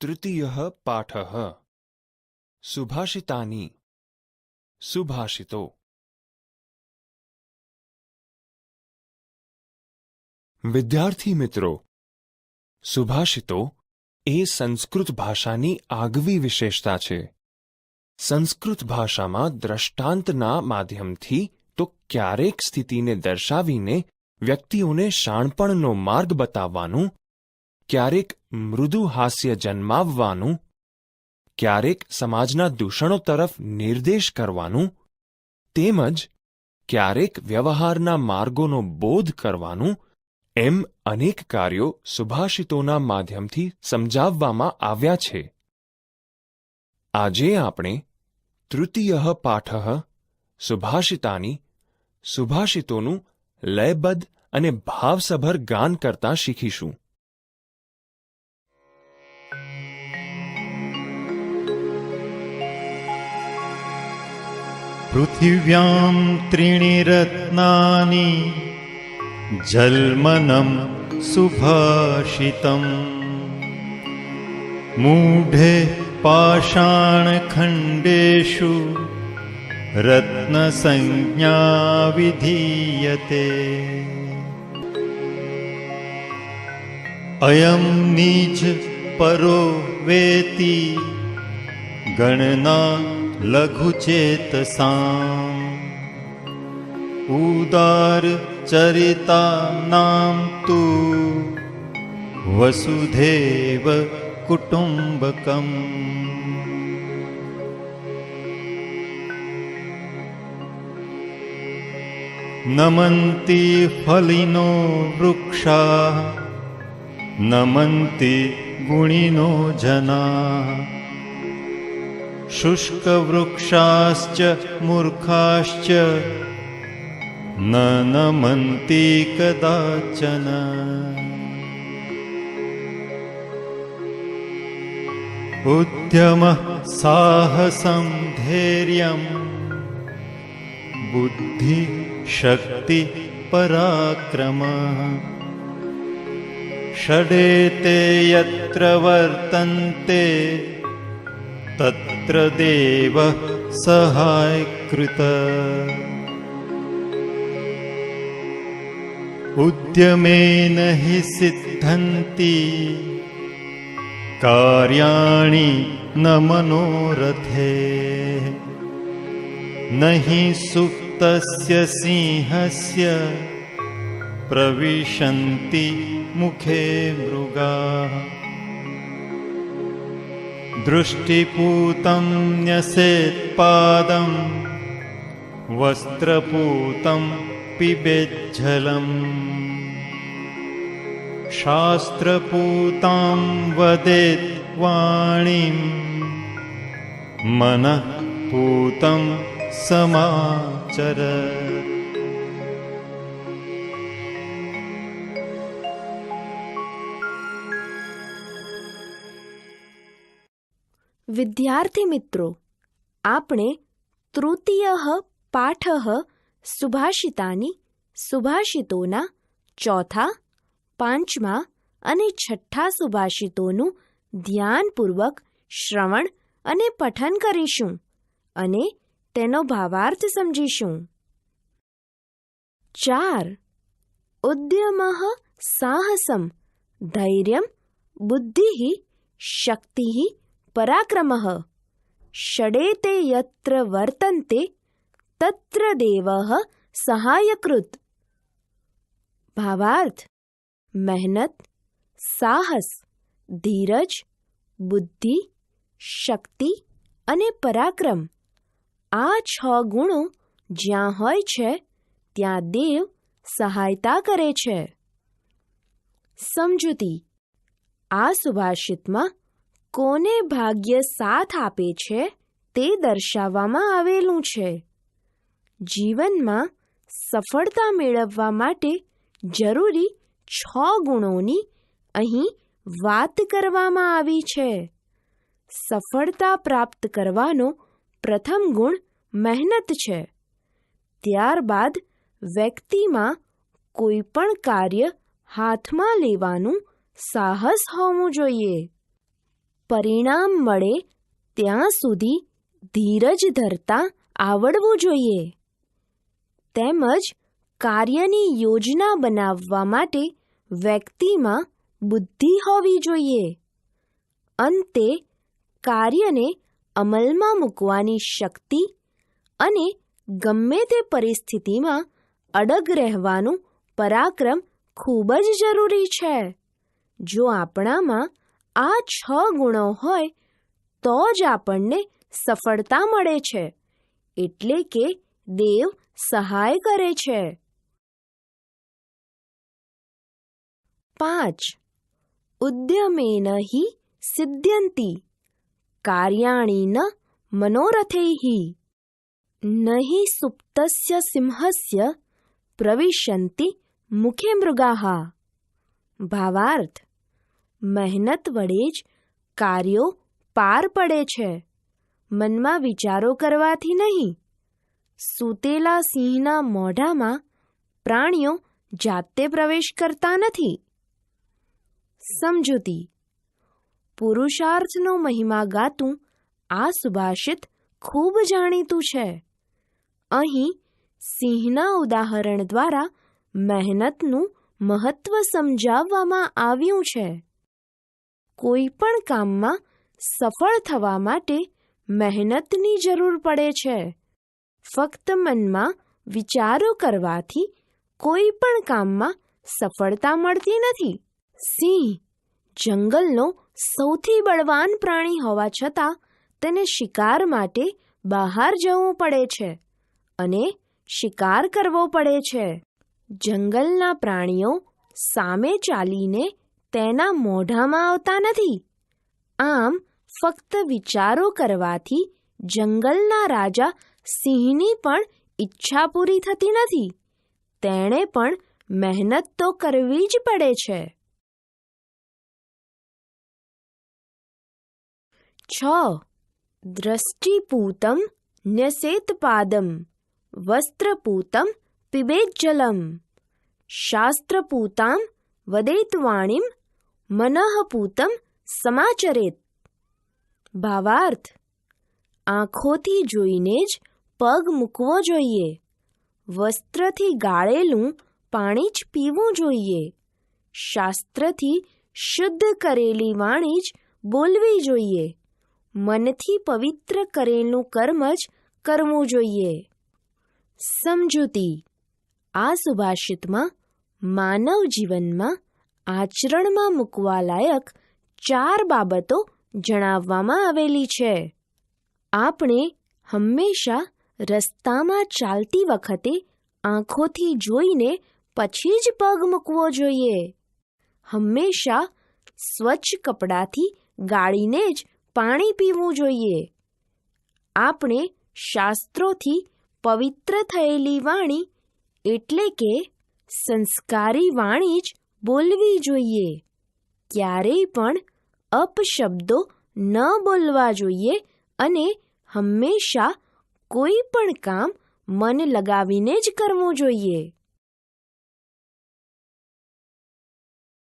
તૃતીય પાઠ સુભાષિતાની સુભાષિતો વિદ્યાર્થી મિત્રો સુભાષિતો એ સંસ્કૃત ભાષાની આગવી વિશેષતા છે. સંસ્કૃત ભાષામાં દ્રષ્ટાંતના માધ્યમથી તો ક્યારેક સ્થિતિને દર્શાવીને વ્યક્તિઓને શાણપણનો માર્ગ બતાવવાનું, ક્યારેક મૃદુ હાસ્ય જન્માવવાનું, ક્યારેક સમાજના દૂષણો તરફ નિર્દેશ કરવાનું, તેમજ ક્યારેક વ્યવહારના માર્ગોનો બોધ કરવાનું, એમ અનેક કાર્યો સુભાષિતોના માધ્યમથી સમજાવવામાં આવ્યા છે. આજે આપણે તૃતીય પાઠ સુભાષિતાની, સુભાષિતોનું લયબદ્ધ અને ભાવસભર ગાન કરતા શીખીશું. पृथिव्यां त्रीणि रत्नानि जल्मनं सुभाषितम्। मूढे पाषाणखण्डेषु रत्नसंज्ञा विधीयते अयं निज परो वेति गणना लघुचेतसाम्। उदार चरितानां तु वसुधैव कुटुम्बकम्। नमन्ति फलिनो वृक्षाः नमन्ति गुणिनो जनाः शुष्कवृक्षाश्च मूर्खाश्च न नमन्ति कदाचन। उद्यमः साहसं धैर्यं बुद्धिशक्तिपराक्रमः षडेते यत्र वर्तन्ते तत्र देवः सहायकृत उद्यमेन हि सिद्धन्ति कार्याणि न मनोरथे। न हि सुप्तस्य सिंहस्य प्रविशन्ति मुखे मृगाः दृष्टिपूतं न्यसेत्पादं वस्त्रपूतं पिबेज्जलम् शास्त्रपूतां वदेत् वाणीं मनः पूतं समाचर વિદ્યાર્થી મિત્રો, આપણે તૃતીય પાઠ સુભાષિતાની સુભાષિતોના ચોથા, પાંચમા અને છઠ્ઠા સુભાષિતોનું ધ્યાનપૂર્વક શ્રવણ અને પઠન કરીશું અને તેનો ભાવાર્થ સમજીશું. ચાર. ઉદ્યમ સાહસમ, ધૈર્યમ, બુદ્ધિ શક્તિ પરાક્રમ ષડેતે યત્ર વર્તન્તે તત્ર દેવઃ સહાયકૃત ભાવાર્થ મહેનત સાહસ ધીરજ બુદ્ધિ શક્તિ અને પરાક્રમ આ છ ગુણો જ્યાં હોય છે ત્યાં દેવ સહાયતા કરે છે સમજૂતી આ સુભાષિતમાં કોને ભાગ્ય સાથ આપે છે તે દર્શાવવામાં આવેલું છે. જીવનમાં સફળતા મેળવવા માટે જરૂરી છ ગુણોની અહીં વાત કરવામાં આવી છે. સફળતા પ્રાપ્ત કરવાનો પ્રથમ ગુણ મહેનત છે. ત્યારબાદ વ્યક્તિમાં કોઈ પણ કાર્ય હાથમાં લેવાનું સાહસ હોવું જોઈએ. પરિણામ મળે ત્યાં સુધી ધીરજ ધરતા આવડવું જોઈએ. તેમજ કાર્યની યોજના બનાવવા માટે વ્યક્તિમાં બુદ્ધિ હોવી જોઈએ. અંતે, કાર્યને અમલમાં મૂકવાની શક્તિ અને ગમે તે પરિસ્થિતિમાં અડગ રહેવાનું પરાક્રમ ખૂબ જ જરૂરી છે. જો આપણામાં આ છ ગુણો હોય, તો જ આપણને સફળતા મળે છે. એટલે કે દેવ સહાય કરે છે. પાંચ. ઉદ્યમેન હિ કાર્યાણી ન મનોરથૈઃ નહીં સુપ્તસ્ય સિંહસ્ય પ્રવિશંતી મુખે મૃગા ભાવાર્થ મહેનત વડે જ કાર્યો પાર પડે છે. મનમાં વિચારો કરવાથી નહીં. સૂતેલા સિંહના મોઢામાં પ્રાણીઓ જાતે પ્રવેશ કરતા નથી. સમજૂતી. પુરુષાર્થનો મહિમા ગાતું આ સુભાષિત ખૂબ જાણીતું છે. અહીં સિંહના ઉદાહરણ દ્વારા મહેનતનું મહત્વ સમજાવવામાં આવ્યું છે. કોઈ પણ કામમાં સફળ થવા માટે મહેનતની જરૂર પડે છે. ફક્ત મનમાં વિચારો કરવાથી કોઈ પણ કામમાં સફળતા મળતી નથી. સિંહ જંગલનો સૌથી બળવાન પ્રાણી હોવા છતાં તેને શિકાર માટે બહાર જવું પડે છે અને શિકાર કરવો પડે છે. જંગલના પ્રાણીઓ સામે ચાલીને તેના મોઢામાં આવતા નથી. આમ ફક્ત વિચારો કરવાથી જંગલના રાજા સિંહની પણ ઈચ્છા પૂરી થતી નથી. તેણે પણ મહેનત તો કરવી જ પડે છે. છ. દ્રષ્ટિપૂતમ ન્યસેતપાદમ વસ્ત્રપૂતમ પિબેજ્જલમ. શાસ્ત્રપૂતામ વદેતવાણીમ મનઃપૂતમ સમાચરેત. ભાવાર્થ, આંખોથી જોઈને જ પગ મૂકવો જોઈએ. વસ્ત્રથી ગાળેલું પાણી જ પીવું જોઈએ. શાસ્ત્રથી શુદ્ધ કરેલી વાણી જ બોલવી જોઈએ. મનથી પવિત્ર કરેલું કર્મ જ કરવું જોઈએ. સમજૂતી, આ સુભાષિતમાં માનવ જીવનમાં આચરણમાં મૂકવા લાયક ચાર બાબતો જણાવવામાં આવેલી છે. આપણે હંમેશા રસ્તામાં ચાલતી વખતે આંખોથી જોઈને પછી જ પગ મૂકવો જોઈએ. હંમેશા સ્વચ્છ કપડાથી ગાળીને જ પાણી પીવું જોઈએ. આપણે શાસ્ત્રોથી પવિત્ર થયેલી વાણી એટલે કે સંસ્કારી વાણી જ બોલવી જોઈએ. ક્યારેય પણ અપશબ્દો ન બોલવા જોઈએ અને હંમેશા કોઈ પણ કામ મન લગાવીને જ કરવું જોઈએ.